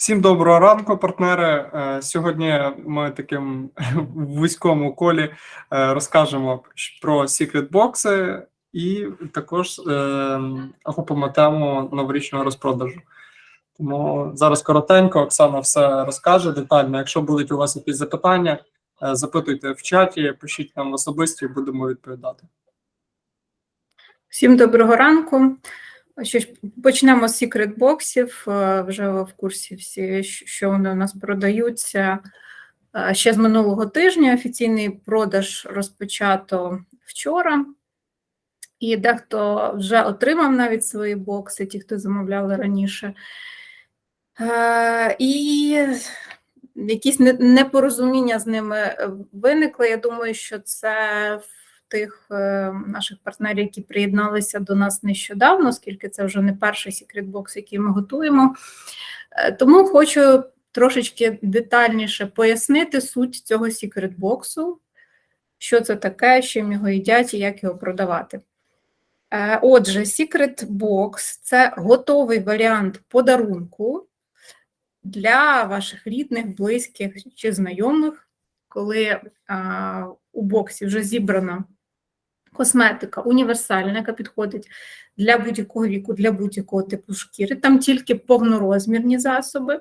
Всім доброго ранку, партнери. Е, Сьогодні ми таким в вузькому колі е, розкажемо про секрет-бокси і також е, охопимо тему новорічного розпродажу. Тому зараз коротенько Оксана все розкаже детально. Якщо будуть у вас якісь запитання, запитуйте в чаті, пишіть нам в особисті, будемо відповідати. Всім доброго ранку. Що ж, почнемо з секрет-боксів. Е, Вже в курсі всі, що вони у нас продаються. Е, Ще з минулого тижня офіційний продаж розпочато вчора. І дехто вже отримав навіть свої бокси, ті, хто замовляли раніше. Е, І якісь непорозуміння з ними виникли. Я думаю, що це тих е, наших партнерів, які приєдналися до нас нещодавно, оскільки це вже не перший секрет-бокс, який ми готуємо. Е, Тому хочу трошечки детальніше пояснити суть цього секрет-боксу, що це таке, з чим його їдять і як його продавати. Е, Отже, Secret Box – це готовий варіант подарунку для ваших рідних, близьких чи знайомих, коли а, у боксі вже зібрана косметика універсальна, яка підходить для будь-якого віку, для будь-якого типу шкіри. Там тільки повнорозмірні засоби.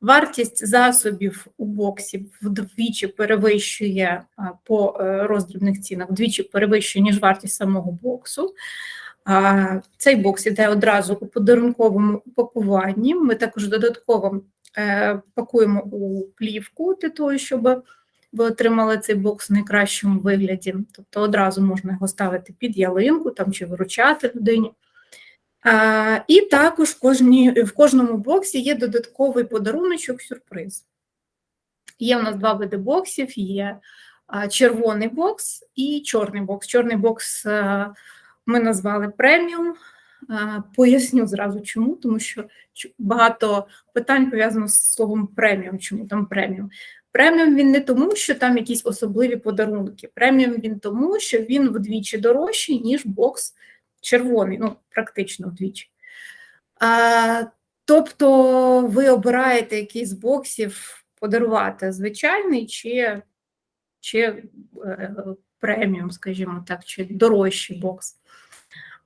Вартість засобів у боксі вдвічі перевищує по е, роздрібних цінах, вдвічі перевищує, ніж вартість самого боксу. Цей бокс іде одразу у подарунковому упакуванні. Ми також додатково е, пакуємо у плівку для того, щоб ви отримали цей бокс в найкращому вигляді. Тобто одразу можна його ставити під ялинку там, чи вручати людині. А, і також в, кожній, в кожному боксі є додатковий подаруночок сюрприз. Є у нас два види боксів: є а, червоний бокс і чорний бокс. Чорний бокс а, ми назвали преміум. А, Поясню зразу чому, тому що багато питань пов'язано з словом преміум. Чому там преміум? Преміум він не тому, що там якісь особливі подарунки. Преміум він тому, що він вдвічі дорожчий, ніж бокс червоний, ну, практично вдвічі. А, тобто ви обираєте якийсь з боксів подарувати звичайний чи, чи е, преміум, скажімо так, чи дорожчий бокс.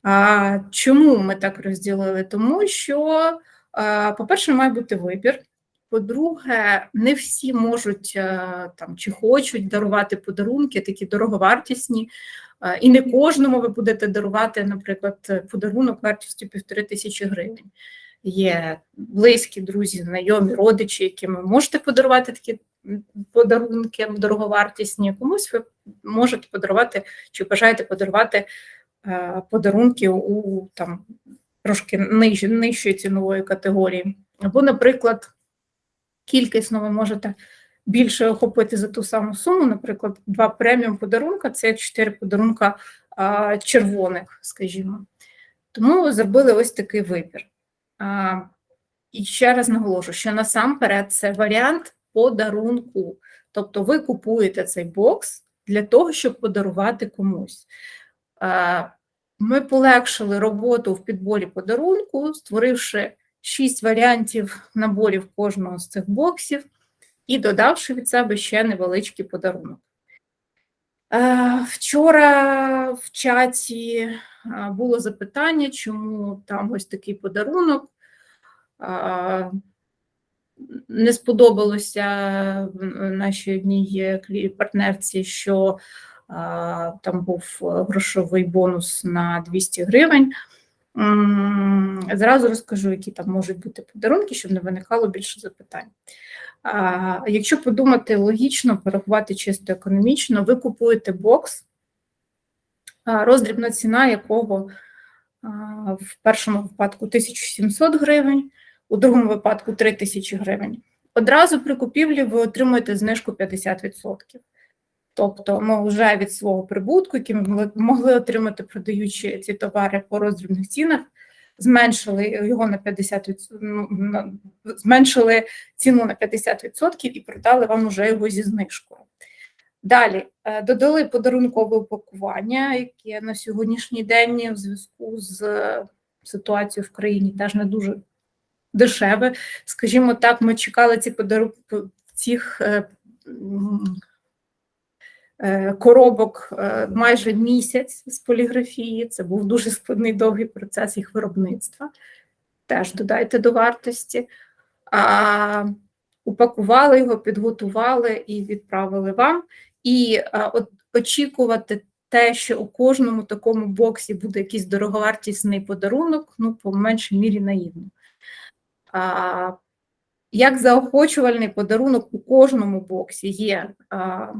А, чому ми так розділили? Тому що, а, по-перше, має бути вибір. По-друге, не всі можуть е, там чи хочуть дарувати подарунки, такі дороговартісні, е, і не кожному ви будете дарувати, наприклад, подарунок вартістю півтори тисячі гривень. Є близькі, друзі, знайомі, родичі, яким ви можете подарувати такі подарунки дороговартісні. Комусь ви можете подарувати чи бажаєте подарувати е, подарунки у там трошки нижчої цінової категорії. Або, наприклад, кількісно ви можете більше охопити за ту саму суму. Наприклад, два преміум подарунка це чотири подарунка а, червоних, скажімо. Тому зробили ось такий вибір. А, і ще раз наголошу, що насамперед це варіант подарунку. Тобто ви купуєте цей бокс для того, щоб подарувати комусь. Ми полегшили роботу в підборі подарунку, створивши шість варіантів наборів кожного з цих боксів і додавши від себе ще невеличкий подарунок. Е, Вчора в чаті е, було запитання, чому там ось такий подарунок. Е, Не сподобалося нашій одній партнерці, що там був грошовий бонус на 200 гривень. Зразу розкажу, які там можуть бути подарунки, щоб не виникало більше запитань. Якщо подумати логічно, порахувати чисто економічно, ви купуєте бокс, роздрібна ціна якого в першому випадку 1700 гривень, у другому випадку 3000 гривень. Одразу при купівлі ви отримуєте знижку 50%. Тобто ми вже від свого прибутку, який ми могли- отримати, продаючи ці товари по роздрібних цінах, зменшили його на 50%, ну, зменшили ціну на 50% і продали вам уже його зі знижкою. Далі е, додали подарункове упакування, яке на сьогоднішній день в зв'язку з е, ситуацією в країні теж не дуже дешеве. Скажімо так, ми чекали ці подарунки цих е, коробок е, майже місяць з поліграфії. Це був дуже складний довгий процес їх виробництва. Теж додайте до вартості. А, упакували його, підготували і відправили вам. І а, от, очікувати те, що у кожному такому боксі буде якийсь дороговартісний подарунок, ну, по меншій мірі наївно. А, як заохочувальний подарунок у кожному боксі є а, е,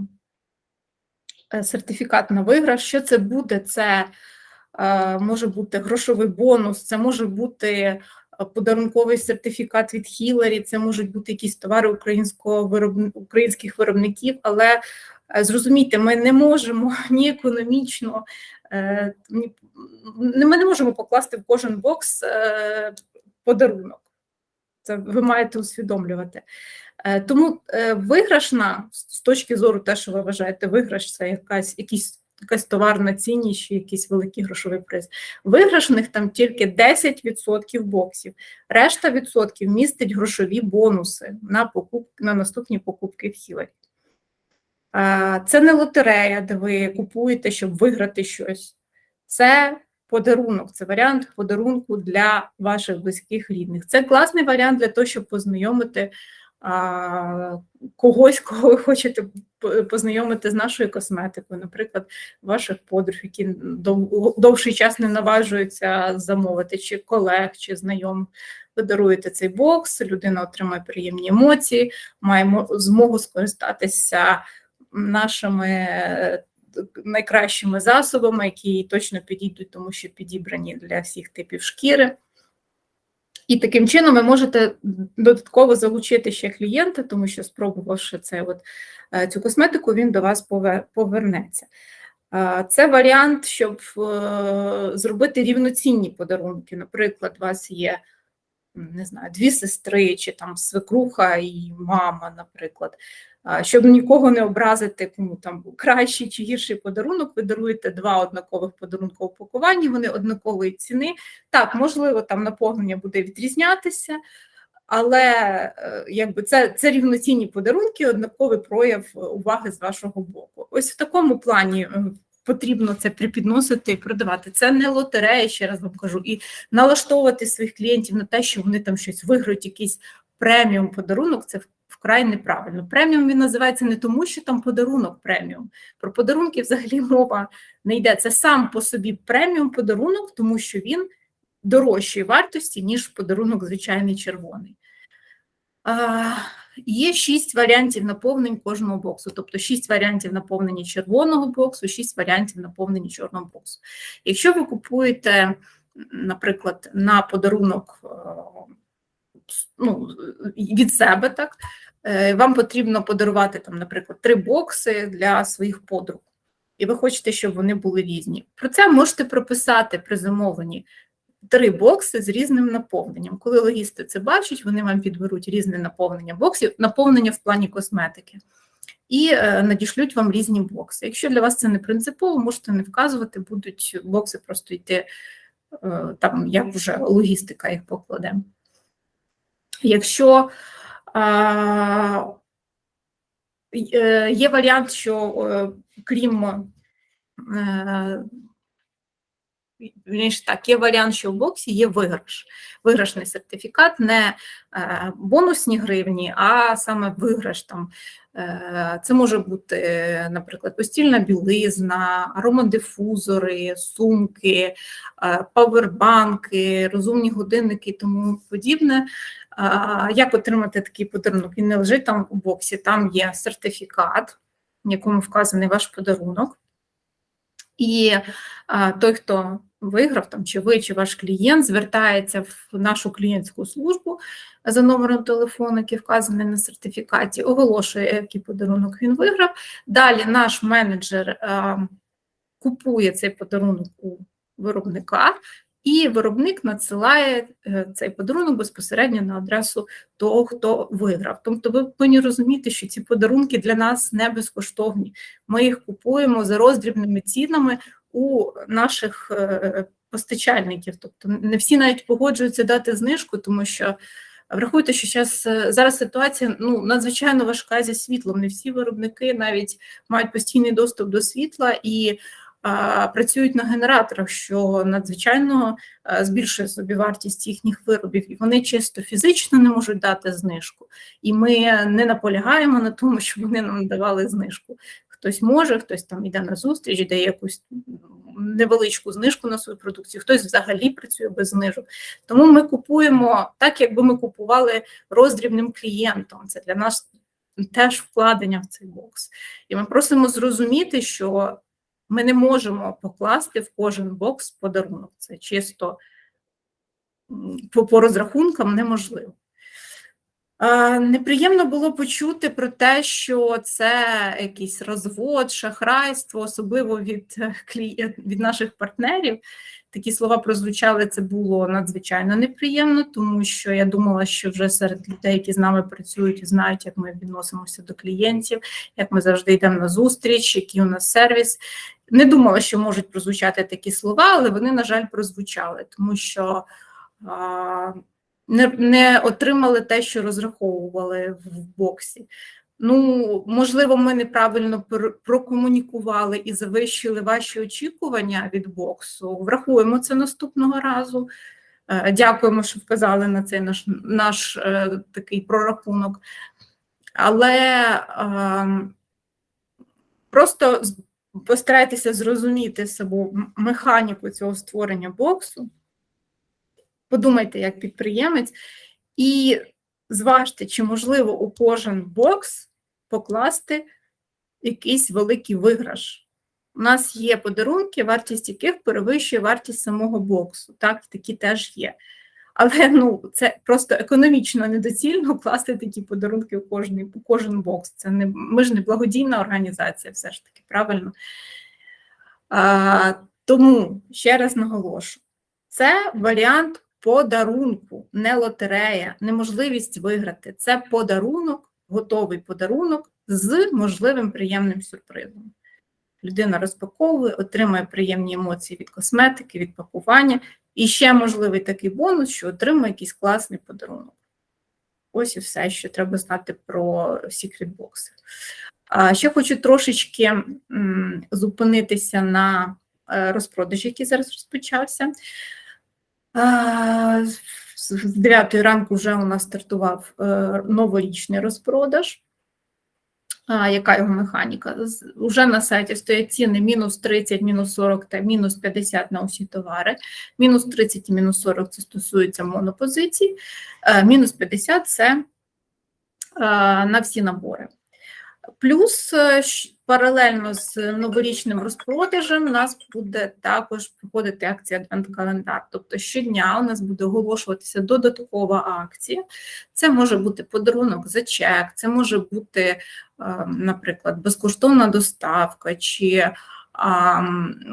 сертифікат на виграш. Що це буде? Це е, може бути грошовий бонус, це може бути е, подарунковий сертифікат від Хіларі, це можуть бути якісь товари українського виробни- українських виробників, але е, зрозумійте, ми не можемо ні економічно, е, ні, ми не можемо покласти в кожен бокс е, подарунок. Це ви маєте усвідомлювати. Е, Тому е, виграшна з точки зору те, що ви вважаєте, виграш це якась якісь. Якась товарна цінність чи якийсь великий грошовий приз. Виграшних там тільки 10% боксів. Решта відсотків містить грошові бонуси на покуп... на наступні покупки в Хіларі. Е, Це не лотерея, де ви купуєте, щоб виграти щось. Це подарунок, це варіант подарунку для ваших близьких рідних. Це класний варіант для того, щоб познайомити когось, кого ви хочете познайомити з нашою косметикою, наприклад, ваших подруг, які дов- довший час не наважуються замовити, чи колег, чи знайомих. Ви даруєте цей бокс, людина отримає приємні емоції, має мо- змогу скористатися нашими е, найкращими засобами, які точно підійдуть, тому що підібрані для всіх типів шкіри. І таким чином ви можете додатково залучити ще клієнта, тому що спробувавши це от, е, цю косметику, він до вас повернеться. Е, Це варіант, щоб е, зробити рівноцінні подарунки. Наприклад, у вас є не знаю, дві сестри, чи там свекруха і мама, наприклад. Щоб нікого не образити, кому там був кращий чи гірший подарунок, ви даруєте два однакових подарунка у пакуванні, вони однакової ціни. Так, можливо, там наповнення буде відрізнятися, але е, якби це, це рівноцінні подарунки, однаковий прояв е, уваги з вашого боку. Ось в такому плані е, потрібно це припідносити і продавати. Це не лотерея, ще раз вам кажу, і налаштовувати своїх клієнтів на те, що вони там щось виграють, якийсь преміум подарунок, це вкрай неправильно. Преміум він називається не тому, що там подарунок преміум. Про подарунки взагалі мова не йде. Це сам по собі преміум подарунок, тому що він дорожчої вартості, ніж подарунок звичайний червоний. Є шість варіантів наповнень кожного боксу, тобто шість варіантів наповнення червоного боксу, шість варіантів наповнення чорного боксу. Якщо ви купуєте, наприклад, на подарунок е, ну, від себе, так, е, вам потрібно подарувати, там, наприклад, три бокси для своїх подруг, і ви хочете, щоб вони були різні. Про це можете прописати при замовленні три бокси з різним наповненням. Коли логісти це бачать, вони вам підберуть різне наповнення боксів, наповнення в плані косметики. І е, надішлють вам різні бокси. Якщо для вас це не принципово, можете не вказувати, будуть бокси просто йти е, там, як вже логістика їх покладе. Якщо а, е, є варіант, що крім так, є варіант, що в боксі є виграш. Виграшний сертифікат, не е, бонусні гривні, а саме виграш. Там. Е, це може бути, наприклад, постільна білизна, аромадифузори, сумки, е, павербанки, розумні годинники і тому подібне. Як отримати такий подарунок? Він не лежить там у боксі, там є сертифікат, в якому вказаний ваш подарунок. І а, той, хто виграв, там, чи ви, чи ваш клієнт, звертається в нашу клієнтську службу за номером телефону, який вказаний на сертифікаті, оголошує, який подарунок він виграв. Далі наш менеджер а, купує цей подарунок у виробника, і виробник надсилає е, цей подарунок безпосередньо на адресу того, хто виграв. Тобто ви повинні розуміти, що ці подарунки для нас не безкоштовні. Ми їх купуємо за роздрібними цінами у наших е, постачальників. Тобто не всі навіть погоджуються дати знижку, тому що врахуйте, що зараз, зараз ситуація ну, надзвичайно важка зі світлом. Не всі виробники навіть мають постійний доступ до світла і працюють на генераторах, що надзвичайно а, збільшує собівартість їхніх виробів, і вони чисто фізично не можуть дати знижку. І ми не наполягаємо на тому, щоб вони нам давали знижку. Хтось може, хтось там йде на зустріч, дає якусь невеличку знижку на свою продукцію, хтось взагалі працює без знижок. Тому ми купуємо так, якби ми купували роздрібним клієнтом. Це для нас теж вкладення в цей бокс. І ми просимо зрозуміти, що ми не можемо покласти в кожен бокс подарунок. Це чисто по, по розрахункам неможливо. Неприємно було почути про те, що це якийсь розвод, шахрайство, особливо від е, від наших партнерів. Такі слова прозвучали, це було надзвичайно неприємно, тому що я думала, що вже серед людей, які з нами працюють знають, як ми відносимося до клієнтів, як ми завжди йдемо на зустріч, який у нас сервіс. Не думала, що можуть прозвучати такі слова, але вони, на жаль, прозвучали, тому що не не отримали те, що розраховували в боксі. Ну, можливо, ми неправильно прокомунікували і завищили ваші очікування від боксу. Врахуємо це наступного разу. Е, дякуємо, що вказали на цей наш наш е, такий прорахунок. Але е, просто постарайтеся зрозуміти собу механіку цього створення боксу. Подумайте, як підприємець, і зважте, чи можливо у кожен бокс покласти якийсь великий виграш. У нас є подарунки, вартість яких перевищує вартість самого боксу. Так, такі теж є. Але ну, це просто економічно недоцільно класти такі подарунки у кожний, у кожен бокс. Це не, Ми ж не благодійна організація, все ж таки, правильно. А, Тому ще раз наголошу: це варіант подарунку, не лотерея, неможливість виграти. Це подарунок, готовий подарунок з можливим приємним сюрпризом. Людина розпаковує, отримує приємні емоції від косметики, від пакування. І ще можливий такий бонус, що отримує якийсь класний подарунок. Ось і все, що треба знати про Secret Box. А ще хочу трошечки зупинитися на е, розпродажі, який зараз розпочався. З 9 ранку вже у нас стартував е, новорічний розпродаж. Яка його механіка? Уже на сайті стоять ціни мінус 30, мінус 40 та мінус 50 на усі товари. Мінус 30 і мінус 40 це стосується монопозицій, е, мінус 50 це е, на всі набори. Плюс паралельно з новорічним розпродажем у нас буде також проходити акція Адвент-календар. Тобто щодня у нас буде оголошуватися додаткова акція. Це може бути подарунок за чек, це може бути, е, наприклад, безкоштовна доставка, чи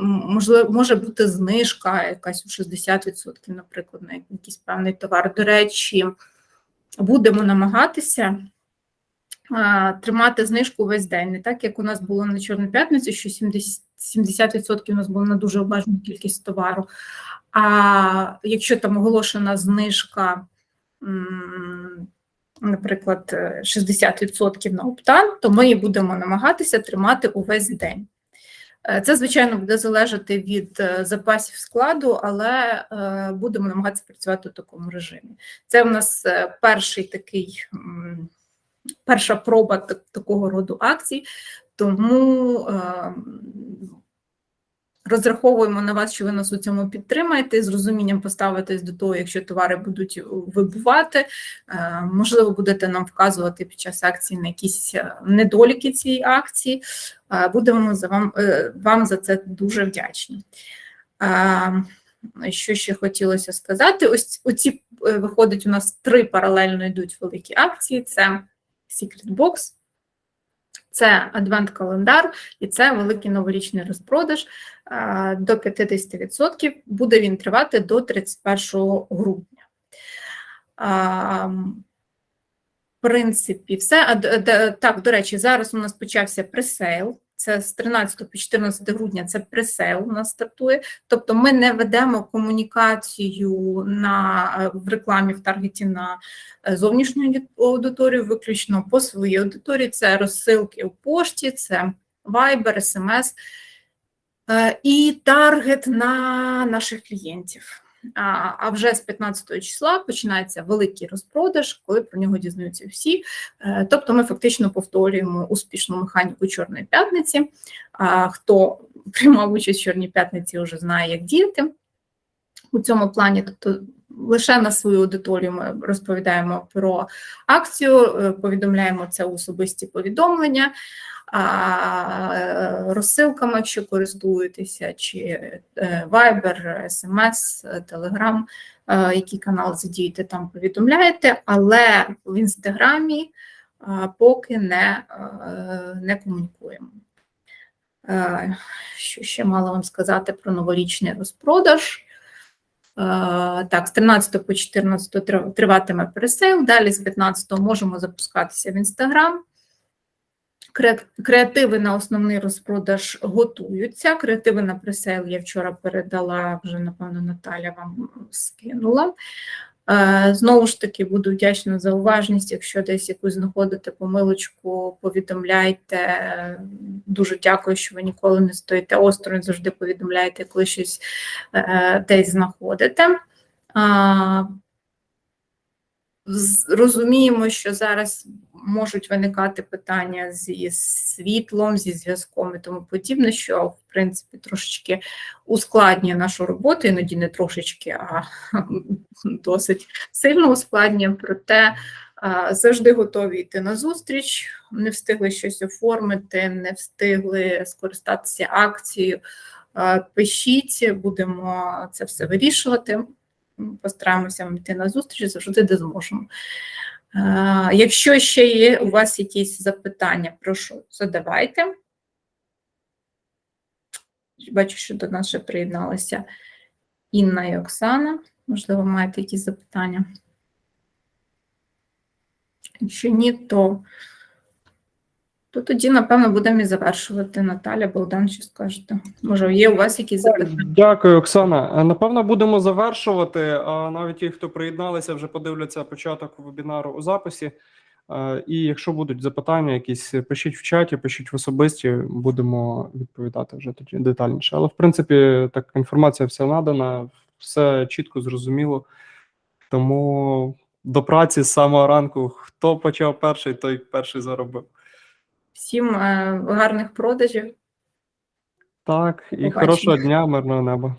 можливо, може бути знижка якась у 60%, наприклад, на якийсь певний товар. До речі, будемо намагатися тримати знижку весь день. Не так, як у нас було на Чорну п'ятницю, що 70%, 70% у нас було на дуже обмежену кількість товару. А якщо там оголошена знижка, наприклад, 60% на оптан, то ми будемо намагатися тримати увесь день. Е, це, звичайно, буде залежати від е, запасів складу, але е, будемо намагатися працювати в такому режимі. Це у нас перший такий перша проба такого роду акцій, тому е, розраховуємо на вас, що ви нас у цьому підтримаєте, з розумінням поставитесь до того, якщо товари будуть вибувати. Е, можливо, будете нам вказувати під час акції на якісь е, недоліки цієї акції. Будемо за вам, вам за це дуже вдячні. Що ще хотілося сказати? Ось оці виходить, у нас три паралельно йдуть великі акції: це Secret Box, це адвент-календар і це великий новорічний розпродаж до 50%. Буде він тривати до 31 грудня. В принципі, все. А, так, до речі, зараз у нас почався пресейл. Це з 13 по 14 грудня, це пресейл у нас стартує. Тобто ми не ведемо комунікацію на, е, в рекламі в таргеті на е, зовнішню аудиторію, виключно по своїй аудиторії. Це розсилки у пошті, це Viber, SMS е, і таргет на наших клієнтів. А, вже з 15 числа починається великий розпродаж, коли про нього дізнаються всі. Е, Тобто ми фактично повторюємо успішну механіку Чорної п'ятниці. Хто приймав участь в Чорній п'ятниці, вже знає, як діяти у цьому плані. Тобто лише на свою аудиторію ми розповідаємо про акцію, е, повідомляємо це у особисті повідомлення. Е, розсилками, якщо користуєтеся, чи е, Viber, SMS, Telegram, е, який канал задієте, там повідомляєте, але в інстаграмі поки не, не комунікуємо. Що ще мала вам сказати про новорічний розпродаж? Так, з 13 по 14 триватиме пересейл, далі з 15 можемо запускатися в інстаграм. Кре- Креативи на основний розпродаж готуються. Креативи на пресейл я вчора передала, вже, напевно, Наталя вам скинула. Е, Знову ж таки, буду вдячна за уважність. Якщо десь якусь знаходите помилочку, повідомляйте. Дуже дякую, що ви ніколи не стоїте осторонь, завжди повідомляєте, коли щось е, десь знаходите. Розуміємо, що зараз можуть виникати питання зі світлом, зі зв'язком і тому подібне, що в принципі трошечки ускладнює нашу роботу, іноді не трошечки, а досить сильно ускладнює. Проте завжди готові йти на зустріч, не встигли щось оформити, не встигли скористатися акцією. Пишіть, будемо це все вирішувати. Постараємося йти на зустріч завжди, де зможемо. Якщо ще є у вас якісь запитання, прошу задавайте. Бачу, що до нас ще приєдналися Інна і Оксана. Можливо, маєте якісь запитання. Якщо ні, то, то тоді, напевно, будемо і завершувати. Наталя, Богдан, що скажете? Може, є у вас якісь запитання? Дякую, Оксана. Е, Напевно, будемо завершувати. А навіть ті, хто приєдналися, вже подивляться початок вебінару у записі. Е, І якщо будуть запитання, якісь пишіть в чаті, пишіть в особисті, будемо відповідати вже тоді детальніше. Але в принципі, так інформація вся надана, все чітко зрозуміло. Тому до праці з самого ранку. Хто почав перший, той перший заробив. Всім е, гарних продажів. Так, і Побачення. хорошого дня, мирного неба.